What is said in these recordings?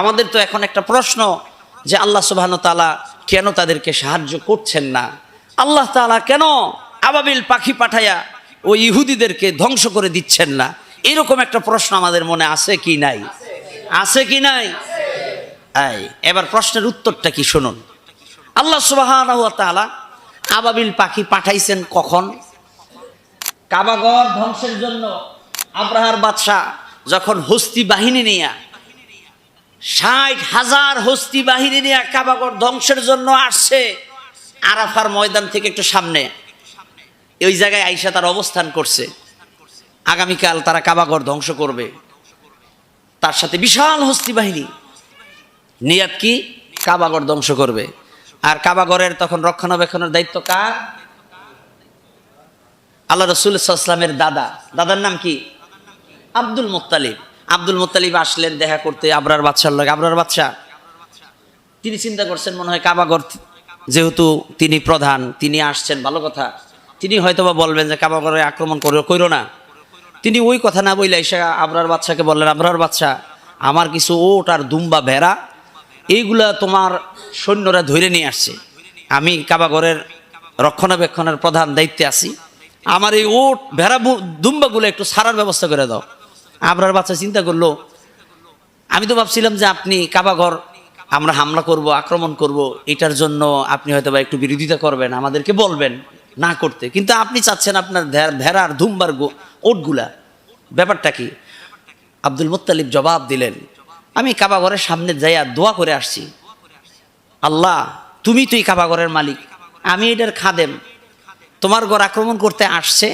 আমাদের তো এখন একটা প্রশ্ন যে আল্লাহ সুবাহন তালা কেন তাদেরকে সাহায্য করছেন না? আল্লাহ তাআলা কেন আবাবিল পাখি পাঠাইয়া ওই ইহুদিদেরকে ধ্বংস করে দিচ্ছেন না? এরকম একটা প্রশ্ন আমাদের মনে আছে কি নাই? আছে কি নাই? এবার প্রশ্নের উত্তরটা কি শুনুন? আল্লাহ সুবাহ আবাবিল পাখি পাঠাইছেন কখন? কাবাগর ধ্বংসের জন্য। আব্রাহার বাদশাহ যখন হস্তি বাহিনী নিয়ে ষাট হাজার হস্তি বাহিনী নিয়ে কাবাগর ধ্বংসের জন্য আসছে। আরাফার ময়দান থেকে একটু সামনে। ওই জায়গায় আইসা তার অবস্থান করছে। আগামীকাল তারা কাবাগর ধ্বংস করবে। তার সাথে বিশাল হস্তি বাহিনী। নিয়াত কি? কাবাগর ধ্বংস করবে। আর কাবাগরের তখন রক্ষণাবেক্ষণের দায়িত্ব কার? আল্লাহ রসুল সাল্লামের দাদা। দাদার নাম কি? Abdul Muttalib. আব্দুল মুত্তালিব আসলেন দেখা করতে আবরার বাদশার লোক আবরার বাদশাহ তিনি চিন্তা করছেন মনে হয় কাবাগর যেহেতু তিনি প্রধান, তিনি আসছেন, ভালো কথা। তিনি হয়তোবা বলবেন যে কাবাগরে আক্রমণ করো, কইরো না। তিনি ওই কথা না বইলে এসে আবরার বাচ্চাকে বললেন, আবরার বাচ্চা আমার কিছু ওট আর দুম্বা ভেড়া, এইগুলা তোমার সৈন্যরা ধরে নিয়ে আসছে। আমি কাবাগরের রক্ষণাবেক্ষণের প্রধান দায়িত্বে আছি। আমার এই ওট, ভেড়া দুম্বাগুলো একটু সারার ব্যবস্থা করে দাও। আবরার বাচ্চা চিন্তা করল, আমি তো ভাবছিলাম যে আপনি কাবাঘর আমরা হামলা করব, আক্রমণ করব, এটার জন্য আপনি হয়তো বা একটু বিরোধিতা করবেন, আমাদেরকে বলবেন না করতে। কিন্তু আপনি চাচ্ছেন আপনার ভেড়ার ধুমবার ওটগুলা। ব্যাপারটা কি? আব্দুল মুত্তালিব জবাব দিলেন, আমি কাবাঘরের সামনে যাইয়া দোয়া করে আসছি। আল্লাহ, তুমি তুই কাবাঘরের মালিক, আমি এটার খাদেম। তোমার ঘর আক্রমণ করতে আসছে,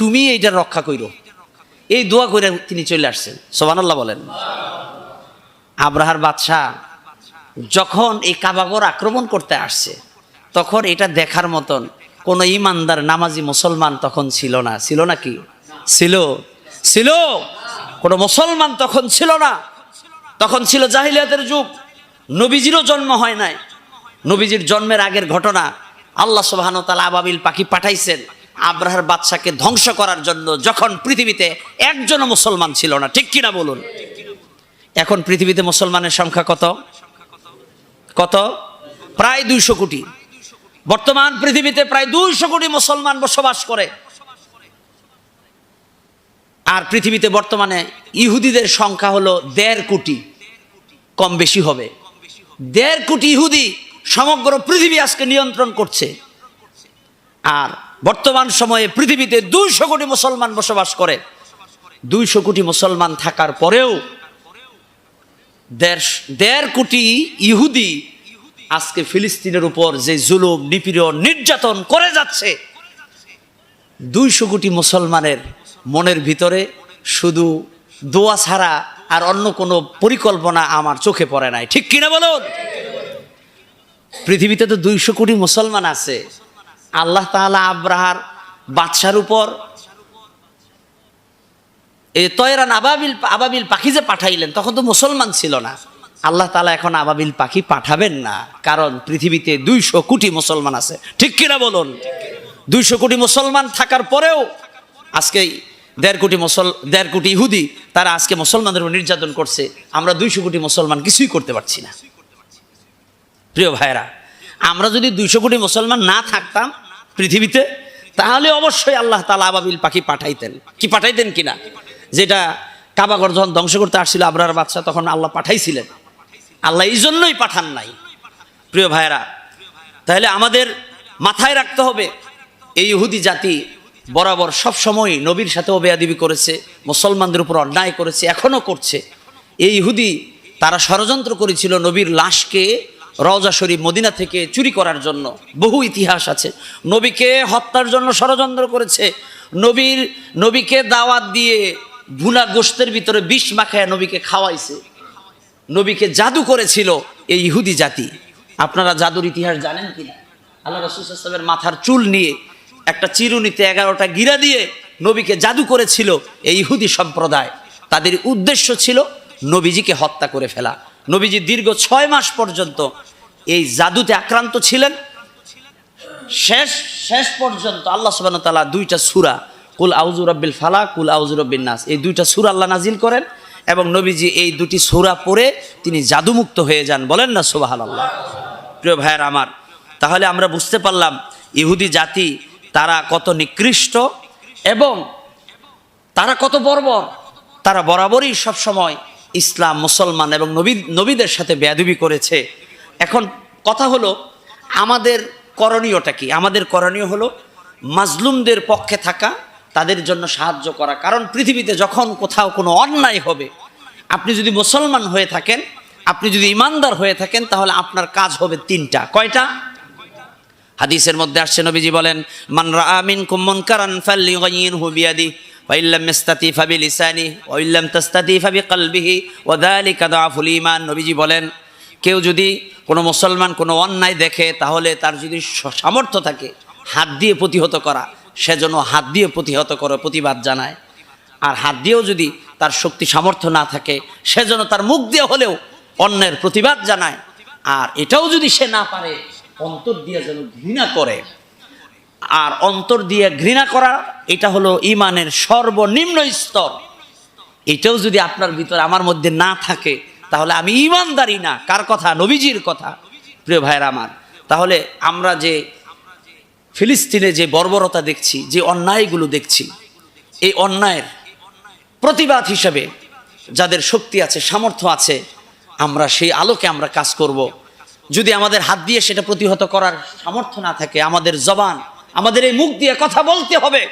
তুমি এইটার রক্ষা কইরো। এই দোয়া করে তিনি চলে আসছেন। সোবান আল্লাহ বলেন। আব্রাহার বাদশাহ যখন এই কাবাগর আক্রমণ করতে আসছে, তখন এটা দেখার মতন কোন ইমানদার, নামাজি মুসলমান তখন ছিল না। ছিল না কি? ছিল। ছিল। কোনো মুসলমান তখন ছিল না। তখন ছিল জাহিলিয়াতের যুগ। নবীজিরও জন্ম হয় নাই। নবীজির জন্মের আগের ঘটনা আল্লাহ সুবহান তালা আবাবিল পাখি পাঠাইছেন। আব্রাহার বাদশাকে ধ্বংস করার জন্য যখন পৃথিবীতে একজনও মুসলমান ছিল না, ঠিক কিনা বলুন? এখন পৃথিবীতে মুসলমানের সংখ্যা কত? কত? প্রায় দুইশো কোটি। বর্তমান পৃথিবীতে প্রায় দুইশো কোটি মুসলমান বসবাস করে। আর পৃথিবীতে বর্তমানে ইহুদিদের সংখ্যা হলো দেড় কোটি। কম বেশি হবে। দেড় কোটি ইহুদি সমগ্র পৃথিবী আজকে নিয়ন্ত্রণ করছে। আর বর্তমান সময়ে পৃথিবীতে দুইশো কোটি মুসলমান বসবাস করে। দুইশো কোটি মুসলমান থাকার পরেও দেড় কোটি ইহুদি আজকে ফিলিস্তিনের উপর যে জুলুম, নিপীড়ন, নির্যাতন করে যাচ্ছে। দুইশো কোটি মুসলমানের মনের ভিতরে শুধু দোয়া ছাড়া আর অন্য কোনো পরিকল্পনা আমার চোখে পড়ে নাই। ঠিক কিনা বলুন? পৃথিবীতে তো দুইশো কোটি মুসলমান আছে। আল্লাহ তাআলা আব্রাহার বাদশার উপর এই তয়রান আবাবিল আবাবিল পাখি যে পাঠাইলেন, তখন তো মুসলমান ছিল না। আল্লাহ তালা এখন আবাবিল পাখি পাঠাবেন না, কারণ পৃথিবীতে দুইশো কোটি মুসলমান আছে। ঠিক কিনা বলুন? দুইশো কোটি মুসলমান থাকার পরেও আজকে দেড় কোটি মুসল, দেড় কোটি ইহুদি, তারা আজকে মুসলমানদের উপর নির্যাতন করছে। আমরা দুইশো কোটি মুসলমান কিছুই করতে পারছি না। প্রিয় ভাইরা আমরা যদি দুইশো কোটি মুসলমান না থাকতাম পৃথিবীতে, তাহলে অবশ্যই আল্লাহ তালা আবাবিল পাখি পাঠাইতেন। কি পাঠাইতেন কিনা? যেটা কাবাগর যখন ধ্বংস করতে আসছিল, আবরার বাচ্চা তখন আল্লাহ পাঠাইছিলেন। আল্লাহ এই জন্যই পাঠান নাই। প্রিয় ভাইরা তাহলে আমাদের মাথায় রাখতে হবে, এই ইহুদি জাতি বরাবর সব সময় নবীর সাথে অবেয়াদিবি করেছে, মুসলমানদের উপর অন্যায় করেছে এখনও করছে। এই ইহুদি তারা ষড়যন্ত্র করেছিল নবীর লাশকে রওজা শরীফ মদিনা থেকে চুরি করার জন্য বহু ইতিহাস আছে। নবীকে হত্যার জন্য ষড়যন্ত্র করেছে। নবীর, নবীকে দাওয়াত দিয়ে ভুনা গোস্তের ভিতরে বিষ মাখায় নবীকে খাওয়াইছে। নবীকে জাদু করেছিল এই ইহুদি জাতি। আপনারা জাদুর ইতিহাস জানেন কিনা আল্লাহ রসুলের মাথার চুল নিয়ে একটা চিরুনিতে এগারোটা গিরা দিয়ে নবীকে জাদু করেছিল এই ইহুদি সম্প্রদায়। তাদের উদ্দেশ্য ছিল নবীজিকে হত্যা করে ফেলা। নবীজি দীর্ঘ ছয় মাস পর্যন্ত এই জাদুতে আক্রান্ত ছিলেন। শেষ শেষ পর্যন্ত আল্লাহ সুবান তালা দুইটা সুরা, কুল আউজুর রব্বিল ফালা কুল আউজুর রব্বিন নাস, এই দুইটা সুরা আল্লাহ নাজিল করেন এবং নবীজি এই দুটি সুরা পড়ে তিনি জাদুমুক্ত হয়ে যান। বলেন না সুবাহান আল্লাহ প্রিয় ভাইয়ের আমার, তাহলে আমরা বুঝতে পারলাম ইহুদি জাতি তারা কত নিকৃষ্ট এবং তারা কত বর্বর। তারা বরাবরই সবসময় ইসলাম, মুসলমান এবং নবী, নবীদের সাথে বেয়াদবি করেছে। এখন কথা হলো, আমাদের করণীয়টা কি? আমাদের করণীয় হলো, মাজলুমদের পক্ষে থাকা, তাদের জন্য সাহায্য করা। কারণ পৃথিবীতে যখন কোথাও কোনো অন্যায় হবে, আপনি যদি মুসলমান হয়ে থাকেন, আপনি যদি ইমানদার হয়ে থাকেন, তাহলে আপনার কাজ হবে তিনটা। কয়টা? হাদিসের মধ্যে আসছে, নবীজি বলেন, মান রাআ মিনকুম মুনকারান ফালইগয়িরহু বিয়াদি ওয়া ইল্লাম ইস্তাতি ফাবিলিসানি ওয়া ইল্লাম তাস্তাতি ফাবিকলবিহি ওয়া যালিকা দাফুল ঈমান নবীজি বলেন, কেউ যদি কোনো মুসলমান কোনো অন্যায় দেখে, তাহলে তার যদি সামর্থ্য থাকে হাত দিয়ে প্রতিহত করা সেজন্য হাত দিয়ে প্রতিহত করে, প্রতিবাদ জানায়। আর হাত দিয়েও যদি তার শক্তি সামর্থ্য না থাকে সেজন্য তার মুখ দিয়ে হলেও অন্যের প্রতিবাদ জানায়। আর এটাও যদি সে না পারে, অন্তর দিয়ে যেন ঘৃণা করে আর অন্তর দিয়ে ঘৃণা করা, এটা হলো ইমানের সর্বনিম্ন স্তর। এটাও যদি আপনার ভিতরে আমার মধ্যে না থাকে, তাহলে আমি ইমানদারি না। কার কথা? নবীজির কথা, প্রিয় ভাইয়ের আমার। তাহলে আমরা যে ফিলিস্তিনে যে বর্বরতা দেখছি, যে অন্যায়গুলো দেখছি, এই অন্যায়ের প্রতিবাদ হিসেবে যাদের শক্তি আছে, সামর্থ্য আছে, আমরা সেই আলোকে আমরা কাজ করব। যদি আমাদের হাত দিয়ে সেটা প্রতিহত করার সামর্থ্য না থাকে, আমাদের জবান আমাদের এই মুখ দিয়ে কথা বলতে হবে।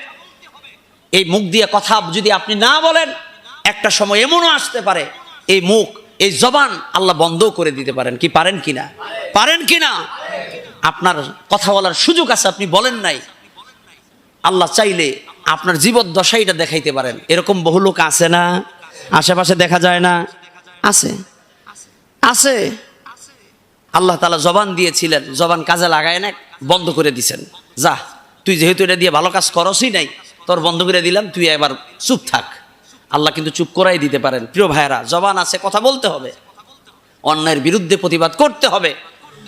এই মুখ দিয়ে কথা যদি আপনি না বলেন, একটা সময় এমনও আসতে পারে, এই মুখ, এই জবান আল্লাহ বন্ধ করে দিতে পারেন। কি পারেন কি না? পারেন কি না? আপনার কথা বলার সুযোগ আছে, আপনি বলেন নাই। আল্লাহ চাইলে আপনার জীবদ্দশাইটা দেখাইতে পারেন। এরকম বহু লোক আছে না? আশেপাশে দেখা যায় না? আছে। আছে। আল্লাহ তালা জবান দিয়েছিলেন, জবান কাজে লাগায় না বন্ধ করে দিছেন। যা, তুই যেহেতু এটা দিয়ে ভালো কাজ করসই নাই, তোর বন্ধ করে দিলাম, তুই এবার চুপ থাক। আল্লাহ কিন্তু চুপ করাই দিতে পারেন। প্রিয় ভাইয়েরা, জবান আছে, কথা বলতে হবে। অন্যায়ের বিরুদ্ধে প্রতিবাদ করতে হবে।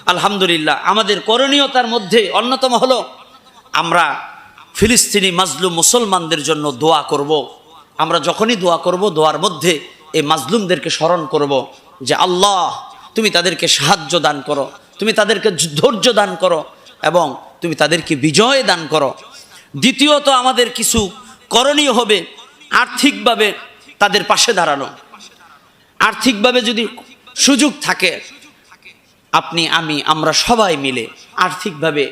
আলহামদুলিল্লাহ, আমাদের করণীয়তার মধ্যে অন্যতম হলো, আমরা ফিলিস্তিনি মাজলুম মুসলমানদের জন্য দোয়া করব। আমরা যখনই দোয়া করব, দোয়ার মধ্যে এই মাজলুমদেরকে স্মরণ করব যে, আল্লাহ, তুমি তাদেরকে সাহায্য দান করো, তুমি তাদেরকে ধৈর্য দান করো এবং তুমি তাদেরকে বিজয় দান করো। দ্বিতীয়ত আমাদের কিছু করণীয় হবে আর্থিকভাবে তাদের পাশে দাঁড়ানো। আর্থিকভাবে যদি সুযোগ থাকে, আপনি, আমি, আমরা সবাই মিলে আর্থিকভাবে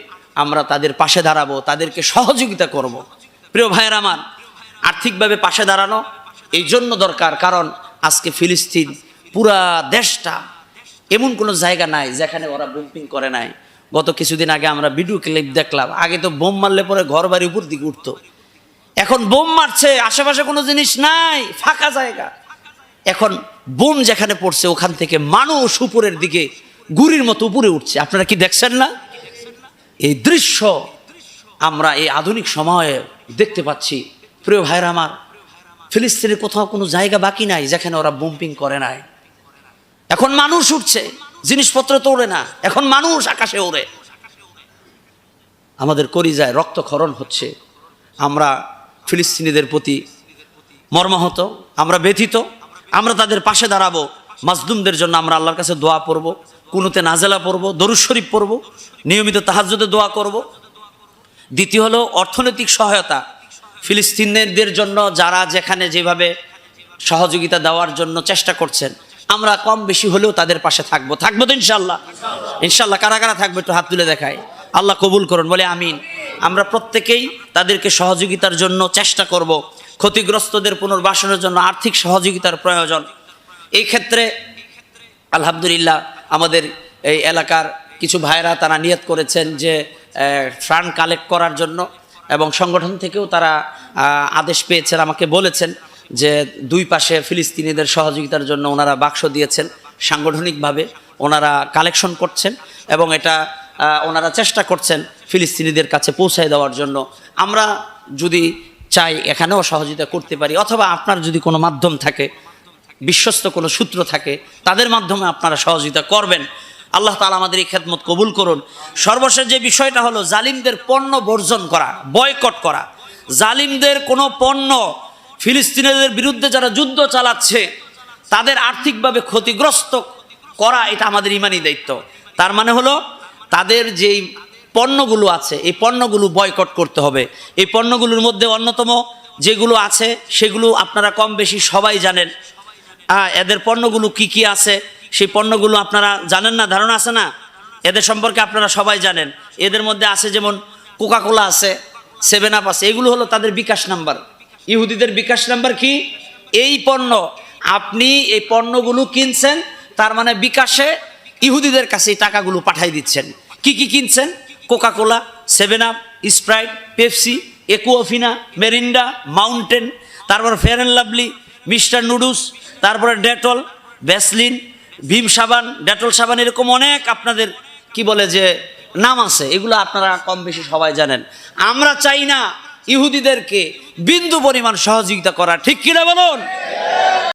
আমরা তাদের পাশে দাঁড়াবো, তাদেরকে সহযোগিতা করব। প্রিয় ভাইয়ের আমার, আর্থিকভাবে পাশে দাঁড়ানো এই জন্য দরকার, কারণ আজকে ফিলিস্তিন পুরা দেশটা এমন কোনো জায়গা নাই যেখানে ওরা বুম্পিং করে নাই। গত কিছুদিন আগে আমরা ভিডিও ক্লিপ দেখলাম। আগে তো বোম মারলে পরে ঘর বাড়ি উপর দিকে উঠতো। এখন বোম মারছে, আশেপাশে কোনো জিনিস নাই, ফাঁকা জায়গা। এখন বোম যেখানে পড়ছে, ওখান থেকে মানুষ উপরের দিকে, গুড়ির মতো উপরে উঠছে। আপনারা কি দেখছেন না? এই দৃশ্য আমরা এই আধুনিক সময়ে দেখতে পাচ্ছি। প্রিয় ভাইরা আমার ফিলিস্তিনের কোথাও কোনো জায়গা বাকি নাই যেখানে ওরা বুম্পিং করে নাই। এখন মানুষ উঠছে। জিনিসপত্র তো ওড়ে না। এখন মানুষ আকাশে ওড়ে। আমাদের করিজায় রক্তক্ষরণ হচ্ছে। আমরা ফিলিস্তিনিদের প্রতি মর্মাহত, আমরা ব্যথিত, আমরা তাদের পাশে দাঁড়াবো। মাজলুমদের জন্য আমরা আল্লাহর কাছে দোয়া পড়ব, কুনুতে নাজেলা পড়ব, দরুদ শরীফ পড়ব, নিয়মিত তাহাজ্জুদে দোয়া করব। দ্বিতীয় হলো অর্থনৈতিক সহায়তা। ফিলিস্তিনদের জন্য যারা যেখানে যেভাবে সহযোগিতা দেওয়ার জন্য চেষ্টা করছেন আমরা কম বেশি হলেও তাদের পাশে থাকব। থাকব তো ইনশাল্লাহ ইনশাল্লাহ কারা কারা থাকবে একটু হাত তুলে দেখায় আল্লাহ কবুল করুন, বলে আমিন। আমরা প্রত্যেকেই তাদেরকে সহযোগিতার জন্য চেষ্টা করব। ক্ষতিগ্রস্তদের পুনর্বাসনের জন্য আর্থিক সহযোগিতার প্রয়োজন। এই ক্ষেত্রে আলহামদুলিল্লাহ আমাদের এই এলাকার কিছু ভাইরা তারা নিয়ত করেছেন যে ফান্ড কালেক্ট করার জন্য এবং সংগঠন থেকেও তারা আদেশ পেয়েছেন, আমাকে বলেছেন। যে দুই পাশে ফিলিস্তিনিদের সহযোগিতার জন্য ওনারা বাক্স দিয়েছেন, সাংগঠনিকভাবে ওনারা কালেকশন করছেন এবং এটা ওনারা চেষ্টা করছেন ফিলিস্তিনিদের কাছে পৌঁছায় দেওয়ার জন্য। আমরা যদি চাই এখানেও সহযোগিতা করতে পারি, অথবা আপনার যদি কোনো মাধ্যম থাকে, বিশ্বস্ত কোনো সূত্র থাকে, তাদের মাধ্যমে আপনারা সহযোগিতা করবেন। আল্লাহ তালা আমাদের এই খেদমত কবুল করুন। সর্বশেষ যে বিষয়টা হলো, জালিমদের পণ্য বর্জন করা বয়কট করা। জালিমদের কোনো পণ্য ফিলিস্তিনিদের বিরুদ্ধে যারা যুদ্ধ চালাচ্ছে, তাদের আর্থিকভাবে ক্ষতিগ্রস্ত করা এটা আমাদের ইমানি দায়িত্ব। তার মানে হলো, তাদের যেই পণ্যগুলো আছে, এই পণ্যগুলো বয়কট করতে হবে। এই পণ্যগুলোর মধ্যে অন্যতম যেগুলো আছে, সেগুলো আপনারা কম বেশি সবাই জানেন। এদের পণ্যগুলো কি কি আছে, সেই পণ্যগুলো আপনারা জানেন না? ধারণা আছে না? এদের সম্পর্কে আপনারা সবাই জানেন। এদের মধ্যে আছে যেমন কোকাকোলা আছে সেভেন আপ আছে, এগুলো হলো তাদের বিকাশ নাম্বার। ইহুদিদের বিকাশ নাম্বার কি? এই পণ্য। আপনি এই পণ্যগুলো কিনছেন, তার মানে বিকাশে ইহুদিদের কাছে এই টাকাগুলো পাঠাই দিচ্ছেন। কি কি কিনছেন? Coca Cola Seven Up Sprite, Pepsi, Aquafina, Mirinda, Mountain, তারপর Fair and Lovely, Mister Noodles, তারপরে ডেটল, ভ্যাসলিন, ভীম সাবান, ডেটল সাবান, এরকম অনেক আপনাদের কি বলে যে নাম আছে, এগুলো আপনারা কম বেশি সবাই জানেন। আমরা চাই না ইহুদিদেরকে বিন্দু পরিমাণ সহযোগিতা করা ঠিক কিনা বলুন?